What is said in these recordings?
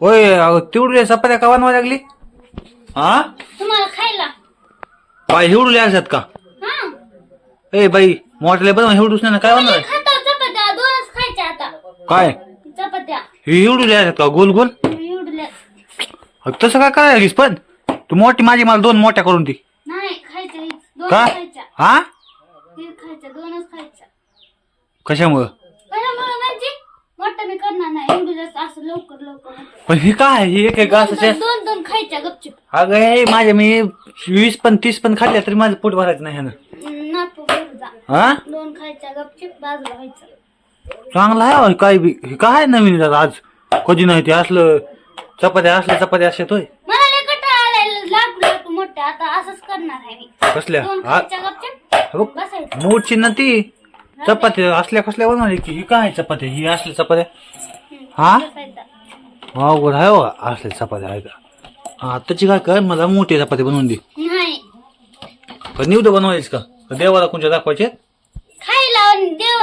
होय अहो, तेवढी चपात्या का बनवायला लागली? हा? तुम्हाला खायला. बाई हिवडूले असतात का? हा. ए बाई मोठ्याला बनवा हिवडूच नाही ना, काय बनवाय खाता चपात्या दोनच खायच्या आता. काय? चपात्या. हे हिवडूले असतात का? गोल गोल? एवढल्या अहो, तसं काय करायला लागलीस पण? तू मोठी माझी मला दोन मोठ्या करून दी. नाही खायच्या का? खायच्या. हा? हे खायच्या दोनच खायच्या. कशामुळं? मोठं मी करणार नाही. एवढं जास्त असं लवकर लवकर होतं. पण हे काय हे एक एक असं दोन- दोन दोन खायच्या गपचिप. अगं हे माझे मी वीस पण तीस पण खाल्ल्या तरी माझं पोट भरायचं नाही ह्यानं. जा. हा? दोन खायच्या गपचिप बाजूला व्हायचं. चांगलं आहे अहो, काय बी. हे काय नवीन आहे आज? कधी नाही ते असलं चपात्या असल्या चपात्या असतात होय मला लय कंटाळा आलाय लाकूड लाकूड मोठे आता असंच करणार आहे मी. कसल्या? दोन खायच्या गपचिप. बसायचं. मूडची ना ती. चपात्या असल्या कसल्या बनवली की? ही काय चपात्या ही असल्या चपात्या हा? बसायचं. अवघड आहे हो असल्या चपात्या आहे का? हा त्याची काय कर मला मोठी चपाती बनवून दे. नाही. पण निवड बनवायच का? का देवाला कोणत्या दाखवायचे? खायला देव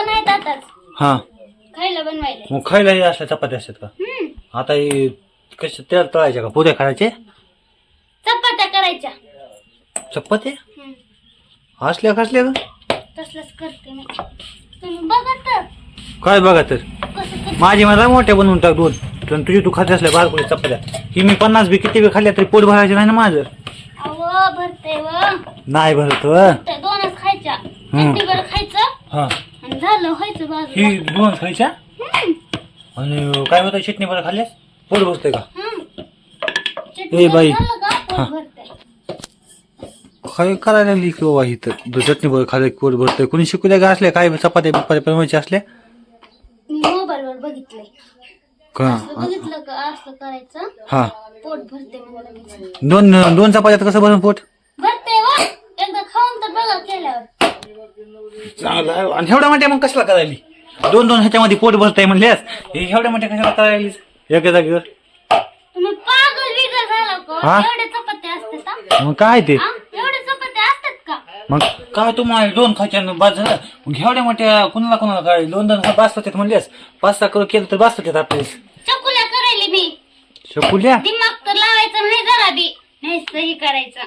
हा. खायला बनवायला. मग खायला हे असल्या चपात्या असतात का? हम्म. आता हे कशा तेल तळायच्या का? पुऱ्या खायचे चपात्या करायच्या. चपात्या? हम्म, असल्या कसल्या का तसलंच करते मी. तुम्ही बघा तर. काय बघा तर? कसं करते? माझी मला मोठ्या बनवून टाक दोन. पण तुझी तू खाते असल्या बारकुली चपात्या ही मी पन्नास बी किती बी खाल्ल्या तरी पोट भरायचे नाही ना माझं? अहो भरते व. नाही भरत व. ते दोनच खायच्या. हम्म. चटणी बरं खायचं? हा. आणि झालं व्हायचं बाजूला ही दोन खायच्या? हम्म, आणि काय होतं चटणी बरं खाल्ल्यास? पोट बसते का? हम्म. ए चटणी बाई. झालं का? पोट हा. काय करायला लागली की बाबा इथं. चटणी बरं खाल्लं की पोट भरतंय कोणी शिकवल्या का असल्या काय चपात्या बिपात्या बनवायच्या असल्या मी मोबाईल वर बघितलंय. का? असं बघितलं का? असं करायचं. हा. पोट भरते मला लगेच. दोन दोन चपात्यात कसं बनवून पोट? भरते व एकदा खाऊन तर बघा केल्यावर. चांगलं आहे. आणि एवढ्या मोठ्या मग कसला करायली? दोन दोन ह्याच्यामध्ये पोट भरताय म्हणल्यास हे एवढ्या मोठ्या कशाला करायला एका जागेवर तुम्ही पागल बिगल झाला हा? का एवढे चपात्या असतात हा? मग काय ते हा? एवढे चपात्या असतात का मग? काय तुम्हाला दोन खायच्या बाद झालं? मग एवढ्या मोठ्या कुणाला कुणाला काय? दोन दोन बास होतात म्हणल्यास पाच सहा करू केलं तर बास होतात आपले चकुल्या करायली मी. शकुल्या दिमाग तर लावायचं नाही जरा बी. नाही सही करायचं.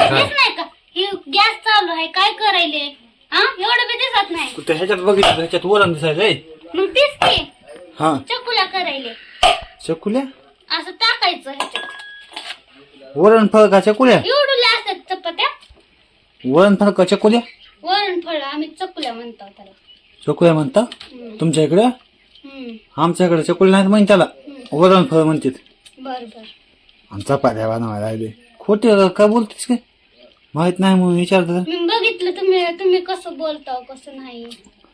हेच नाही का? ही गॅस चालू आहे काय करायले? हा एवढं बी दिसत नाही. ह्याच्यात बघितलं तर ह्याच्यात वरण दिसायलंय मग तीच की हा. चकुल्या करायले. चकुल्या? असं टाकायचं ह्याच्यात. वरण फळ का चकुल्या? वरण फळ का चकुल्या? वरण फळ आम्ही चकुल्या म्हणतो त्याला. चकुल्या म्हणता? हम्म. तुमच्या इकडे? हम्म. आमच्या इकडे चकुल्या नाहीत म्हण त्याला. वरण फळ म्हणतात. बर बर. आणि चपात्या बनवायला लागले खोटे का बोलतेस काय माहीत नाही म्हणून विचारत मी बघितलं तुम्ही तुम्ही कसं बोलता कसं नाही.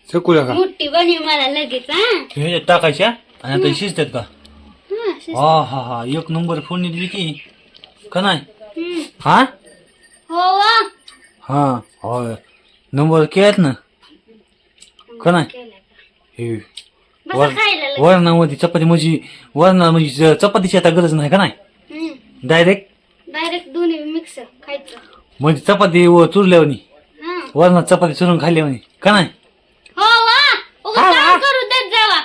चकुल्या का? मोठी बनी मला लगेच हा. टाकायच्या आणि आता हे शिजतात का? हा, शिस्त. हा हा हा. एक नंबर फोडणी दिली की. का नाही? हम्म. हा? हो वा हा. होय. नंबर केल्यात ना? का नाही केलंय का? हे. बसा वर- खायला. वरणामध्ये चपाती म्हणजे वरणा म्हणजे चपातीची आता गरज नाही का नाही? हम्म. डायरेक्ट डायरेक्ट दोन्ही मिक्स खायचं. म्हणजे चपाती व चुरल्यावनी? हा. वरणात चपाती चुरून खाल्ल्यावनी. का नाही? हो वा. हा, हा. काम करू देत जावा.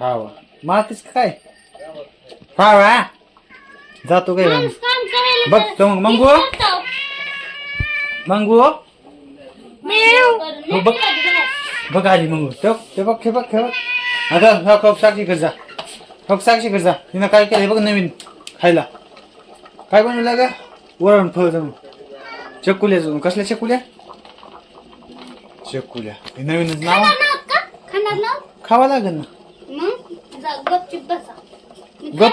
हा मारतीस का काय? हा वा. जातो काय? माणूस काम करायला बघ तर- तो मग. मंगू. मंगू करून हो, बघ. बघ आली मंगू. ते ते बघ हे बघ हे बघ. आता हा कप साक्षी कर जा. कप साक्षी कर जा. तिनं काय केलं बघ नवीन खायला. काय बनवलं का वरण फळ जाऊन. चकुल्या जाऊन. कसल्या चकुल्या? चकुल्या. हे नवीनच नाव? खावा लागेल ना. गप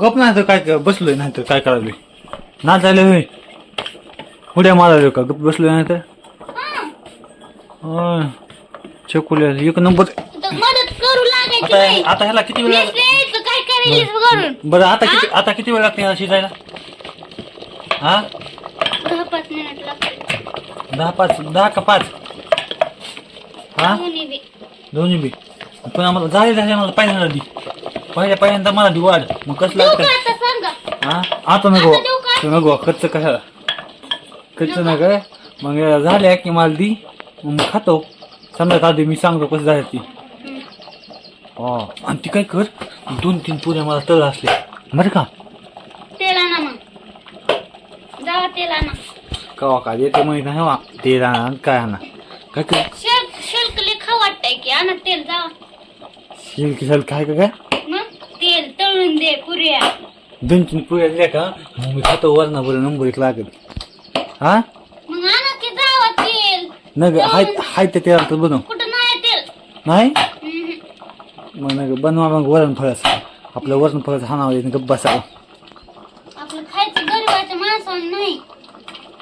गप नाही तर काय बसलोय नाही तर काय करायलोय? ना झालं होय उड्या मारायलो का? गप बसलोय नाही तर हा. चकुल्या एक नंबर. मदत करू लागायची आता नाही आता ह्याला किती वेळ लाग- नेसले तर काय करायलीस करून बरं आता किती आता किती वेळ लागते ह्याला शिजायला? हा? दहा पाच मिनिट दहा पाच दहा का पाच? हा? दोन्ही बी. दोन्ही बी. पण आम्हाला झाले झाले मला पहिल्यांदा दी. पहिल्या पहिल्यांदा मला दी वाढ. मग कसं देऊ लागतं का आता सांगा? हा? आता नको. आता देऊ का? ते नको. कच्च कशाला? कच्च नका मग झाले की मला दी मग खातो. समजा आधी मी सांगतो कसं झालं ती. हा. आणि ती काय कर दोन तीन पुऱ्या मला तळ असले. बरं का? तेल आणा मग. जावा तेल आणा. कवा का येते माहीत नाही वा. ते आणा आणि काय आणा. काय कर? शेल्क खाऊ वाटतंय की. आणा तेल जावा. शिल्क काय का काय? मग तेल तळून दे पुऱ्या. दोन तीन पुऱ्या दिल्या का? मग मी खातो वरणा बरं नंबर एक लागेल. हा मग आणा की जावा तेल नग हाय हाय ते त्याला तर बनव. कुठं नाही तेल? नाही? हम्म. मग नग बनवा मग वरण फळाचं आपलं वरण फळाचं हाणावं गप्प बसावं. आपलं खायचं गरीबाच्या नाही.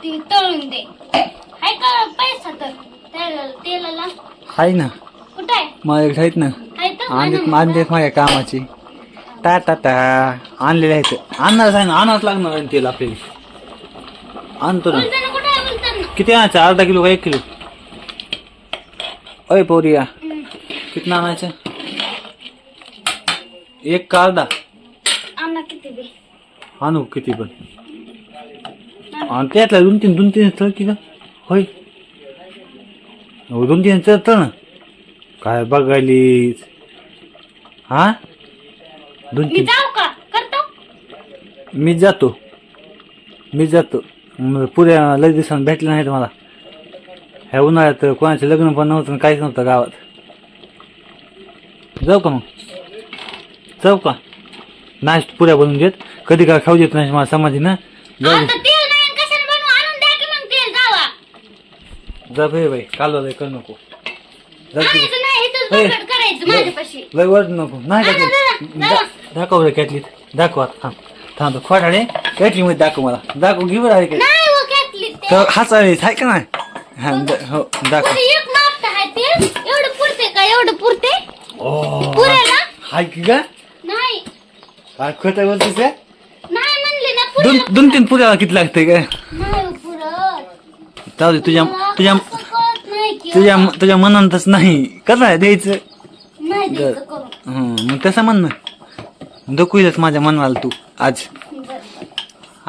ते तळून दे. हाय का पैसा तर? तेलाला तेलाला. हाय ना. कुठं आहे? माझ्याकडे आहेत ना. हाय तर आणलेत आणा. आणलेत माझ्या कामाची. ता ता ता. आणलेले आहेत. आणणार आहे ना. आणावंच लागणार आहे ना तेल आपल्याला. आणतो ना? किती आणायचं? अर्धा किलो का एक किलो? अय पोरिया हम्म. किती आणायचं? एक का अर्धा? आणा किती पण. आणि त्यातल्या दोन तीन दोन तीन तळ की का होय. हो, दोन तीन तळ ना. काय बघायलीस? हा? दोन तीन. जाऊ का? करतो? मी जातो. मी जातो. पुऱ्या लय दिवसांनी भेटलं नाही मला. ह्या उन्हाळ्यात कोणाचे लग्न पण नव्हतं काहीच नव्हतं गावात. जाऊ का मग? जाऊ का? नाही पुऱ्या बनवून देत कधी काय खाऊ देत नाही मला समाधी ना जाऊ जा भाई बाई. कालवा करू नको. लय वर नको. नाही. दाखव रे कॅटलीत. दाखव थांब. थांब खोटाडे कॅटली मध्ये दाखव मला. दाखव घेऊ आहे नाही हो घेतली ते तर हाच आहे हाय का नाही? हा द- हो दाखव. पुरी एक आहे एवढं पुरते का? एवढं पुरते? ओ पुरेला हाय की का नाही. काय खोटं बोलतेस हे? नाही म्हणले ना दोन पुरेला दोन तीन पुऱ्याला किती लागते काय नाही हो पुरत जाऊ दे तुझ्या मला तुझ्या असं कळत नाही की तुझ्या तुझ्या मनातच नाही. कसं आहे द्यायचं? नाही द्यायचं करून. हं, मग तसं म्हण ना. दुखविलच माझ्या मनाला तू आज.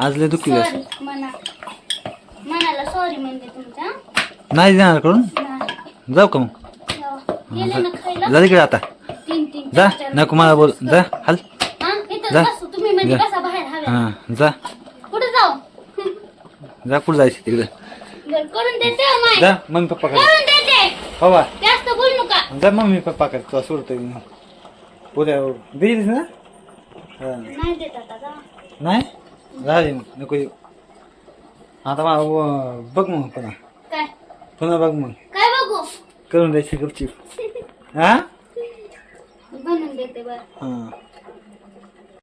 आज लय दुखविलच सॉरी मना मनाला सॉरी म्हणते तुमच्या नाही देणार करून? नाही. जाऊ का मग? जाऊ. गेले ना खायला. जा तिकडे आता. तीन तीन जा चार, चार. नको मला बोल. जा हाल. हा? इथं जा. बसू तुम्ही म्हणजे जा. कसा बाहेर हव्या हा जा. कुठे जाऊ? जा कुठं जायचं तिकडे? बर करून देते हो माय. जा मम्मी पप्पा कडे करून देते. हो बा. जास्त बोल नका. जा मम्मी पप्पा कडे तुला सोडतो उद्या देईस ना? हा. नाही देत आता जा. नाही? राहिले मग नको येऊ. आता मला बघ मग पुन्हा. काय? पुन्हा बघ मग. काय बघू? करून द्यायची गपचीप. हा? बनवून देते बर. हा.